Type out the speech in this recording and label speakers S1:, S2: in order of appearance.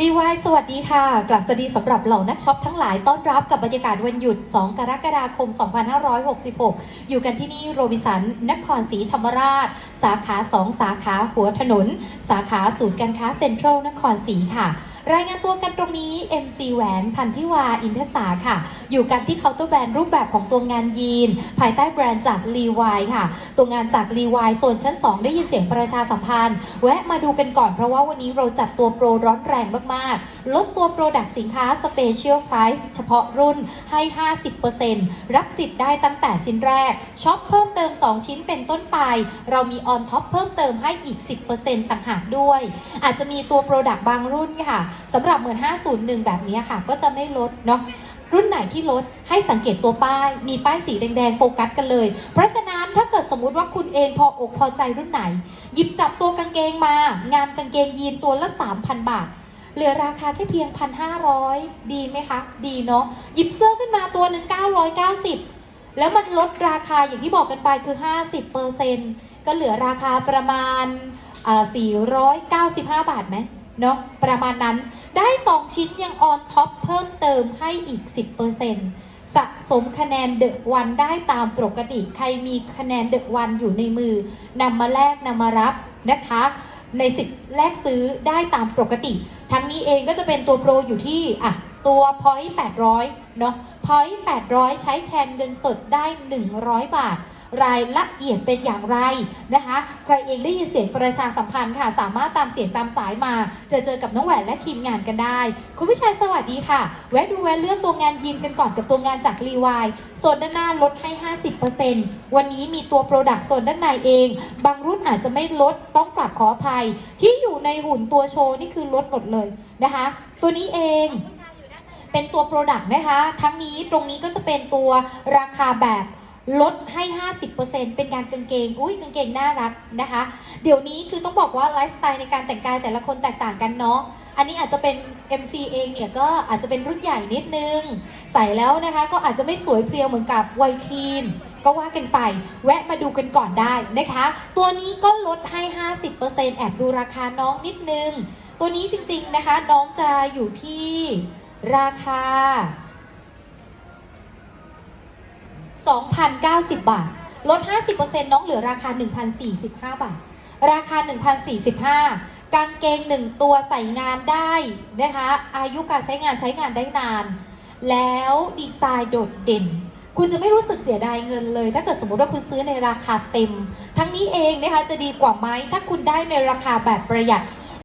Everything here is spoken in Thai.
S1: รีวายสวัสดีค่ะ กลับสวัสดีสำหรับเหล่านักช็อปทั้งหลายต้อนรับกับบรรยากาศวันหยุด 2 กรกฎาคม 2566 อยู่กันที่นี่โรบินสัน นครศรีธรรมราช สาขา 2 สาขาหัวถนน สาขาศูนย์การค้าเซ็นทรัลนครศรีค่ะ รายงานตัวกันตรงนี้ MC แหวนพันธิวา อินทสาค่ะ อยู่กันที่เคาน์เตอร์แบรนด์รูปแบบของตัวงานยีน ภายใต้แบรนด์จากรีวายค่ะ ตัวงานจากรีวายโซนชั้น 2 ได้ยินเสียงประชาสัมพันธ์ แวะมาดูกันก่อนเพราะว่าวันนี้เราจัดตัวโปรร้อนแรงมากๆ ลดตัวโปรดักต์สินค้า Special Price เฉพาะรุ่นให้ 50%รับสิทธิ์ได้ตั้งแต่ชิ้นแรก ช็อปเพิ่มเติม 2 ชิ้นเป็นต้นไป เรามีออนท็อปเพิ่มเติมให้อีก 10%ต่างหากด้วย อาจจะมีตัวโปรดักต์บางรุ่นค่ะสำหรับเหมือน501 แบบนี้ค่ะ ก็จะไม่ลดเนาะรุ่นไหนที่ลดให้สังเกตตัวป้าย มีป้ายสีแดงๆโฟกัสกันเลย เพราะฉะนั้นถ้าเกิดสมมุติว่าคุณเองพออกพอใจรุ่นไหน หยิบจับตัวกางเกงมา งานกางเกงยีนตัวละ 3,000 บาท เหลือราคาแค่เพียง 1,500 ดีไหมคะ ดีเนาะหยิบเสื้อขึ้นมาตัวหนึ่ง990 แล้วมันลดราคาอย่างที่บอกกันไปคือ 50%ก็เหลือราคาประมาณอ่า495 บาทไหมเนาะประมาณนั้นได้ 2 ชิ้นยังออนท็อปเพิ่มเติมให้อีก 10%สะสมคะแนนเดอะวันได้ตามปกติ ใครมีคะแนนเดอะวันอยู่ในมือนำมาแลกนำมารับนะคะ ในสิทธิ์แลกซื้อได้ตามปกติ ทั้งนี้เองก็จะเป็นตัวโปรอยู่ที่อะตัว point 800 เนาะ point 800 ใช้แทนเงินสดได้ 100 บาท รายละเอียดเป็นอย่างไรนะคะ ใครเองได้ยินเสียงประชาสัมพันธ์ค่ะ สามารถตามเสียงตามสายมาจอเจอกับน้องแหวนและทีมงานกันได้ คุณผู้ชายสวัสดีค่ะ แวะดูแวะเลือกตัวงานยีนกันก่อนกับตัวงานจากรีวายโซนด้านหน้าลดให้ 50%วันนี้มีตัวโปรดักต์โซนด้านในเอง บางรุ่นอาจจะไม่ลดต้องปรับขออภัย ที่อยู่ในหุ่นตัวโชว์นี่คือลดหมดเลยนะคะ ตัวนี้เองเป็นตัว Product นะคะ ทั้งนี้ตรงนี้ก็จะเป็นตัวราคาแบบ ลดให้ 50%เป็นการกางเกง อุ้ยกางเกงน่ารักนะคะ เดี๋ยวนี้คือต้องบอกว่าไลฟ์สไตล์ในการแต่งกายแต่ละคนแตกต่างกันเนาะ อันนี้อาจจะเป็น MC เองเนี่ยก็อาจจะเป็นรุ่นใหญ่นิดนึง ใส่แล้วนะคะก็อาจจะไม่สวยเพรียวเหมือนกับวัยทีน ก็ว่ากันไป แวะมาดูกันก่อนได้นะคะ ตัวนี้ก็ลดให้ 50%แอบดูราคาน้องนิดนึง ตัวนี้จริงๆนะคะน้องจะอยู่ที่ราคา 2,090 บาท ลด 50%น้องเหลือราคา 1,045 บาท ราคา 1,045 กางเกง 1 ตัวใส่งานได้นะคะ อายุการใช้งานใช้งานได้นาน แล้วดีไซน์โดดเด่นคุณจะไม่รู้สึกเสียดายเงินเลย ถ้าเกิดสมมติว่าคุณซื้อในราคาเต็ม ทั้งนี้เองนะคะจะดีกว่าไหมถ้าคุณได้ในราคาแบบประหยัด